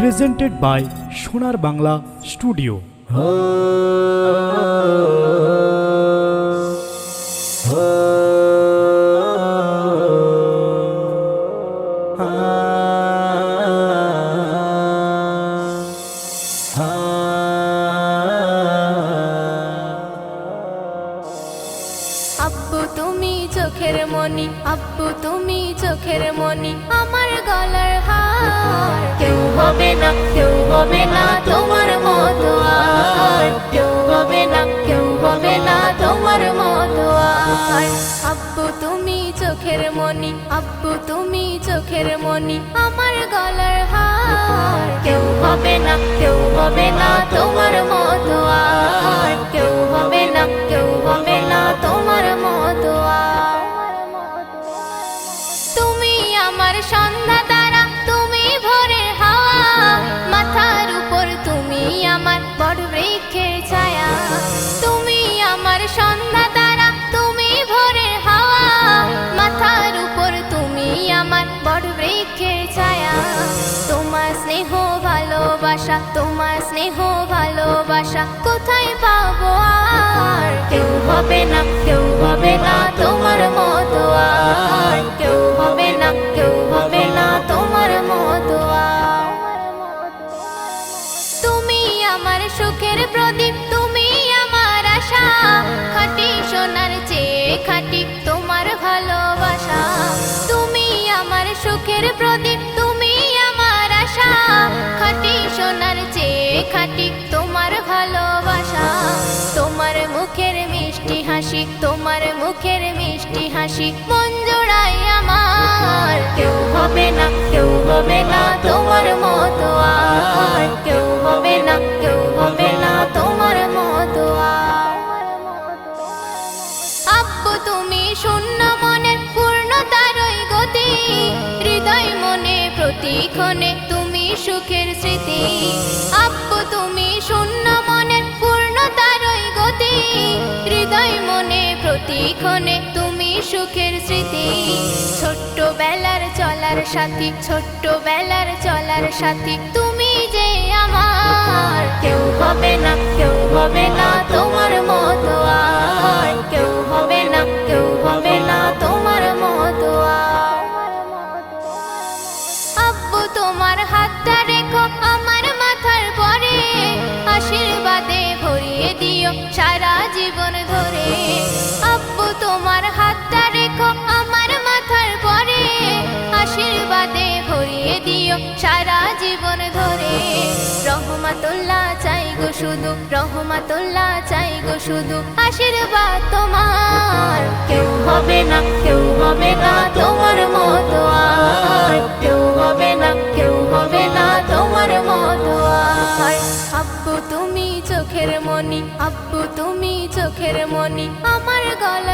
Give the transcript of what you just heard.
Presented by সোনার Bangla studio আব্বু তুমি চোখের মনি আব্বু তুমি চোখের মনি আমার গলার হার। কেউ হবে না, কেউ হবে না তোমার মতো কেউ হবে না, কেউ হবে না তোমার মতো আর। তুমি চোখের মনি আব্বু তুমি চোখের মনি আমার গলার আমার বড় বৃক্ষের ছায়া। তোমার স্নেহ ভালোবাসা, তোমার স্নেহ ভালোবাসা, কোথায় পাবো আর? কেউ হবে না, কেউ হবে না তোমার মতো আর। কেউ হবে না, কেউ হবে না তোমার মতো তুমি আমার সুখের প্রদীপ সুখের প্রদীপ, তুমি আমার আশা। খাটি সোনার চেয়ে খাটি তোমার ভালোবাসা। তোমার মুখের মিষ্টি হাসি, তোমার মুখের মিষ্টি হাসি মন জোড়াই আমার। কেউ হবে না, কেউ হবে না তোমার মতো আর। কেউ হবে না, কেউ হবে না তোমার মতো আব্বু, তুমি শূন্য মনে পূর্ণতারই গতি। হৃদয় মনে, প্রতিক্ষণে তুমি সুখের স্মৃতি। আব্বু, তুমি শূন্য মনে পূর্ণতারই গতি। হৃদয় মনে, প্রতিক্ষণে তুমি সুখের স্মৃতি। ছোট্ট বেলার চলার সাথী ছোট্ট বেলার চলার সাথী, তুমি যে আমার। কেউ হবে না, কেউ হবে না। সারা জীবন ধরে। আব্বু তোমার হাতটা রেখো আমার মাথার পরে। আশীর্বাদে ভরিয়ে দিও সারা জীবন ধরে। রহমাতুল্লাহ চাই গো শুধু, রহমাতুল্লাহ চাই গো শুধু। আশীর্বাদ তোমার। কেউ হবে না, কেউ হবে না তোমার মতো আর। কেউ হবে না, কেউ হবে না তোমার মতো আর। আব্বু তুমি চোখের মনি আব্বু তুমি চোখের মনি আমার গলার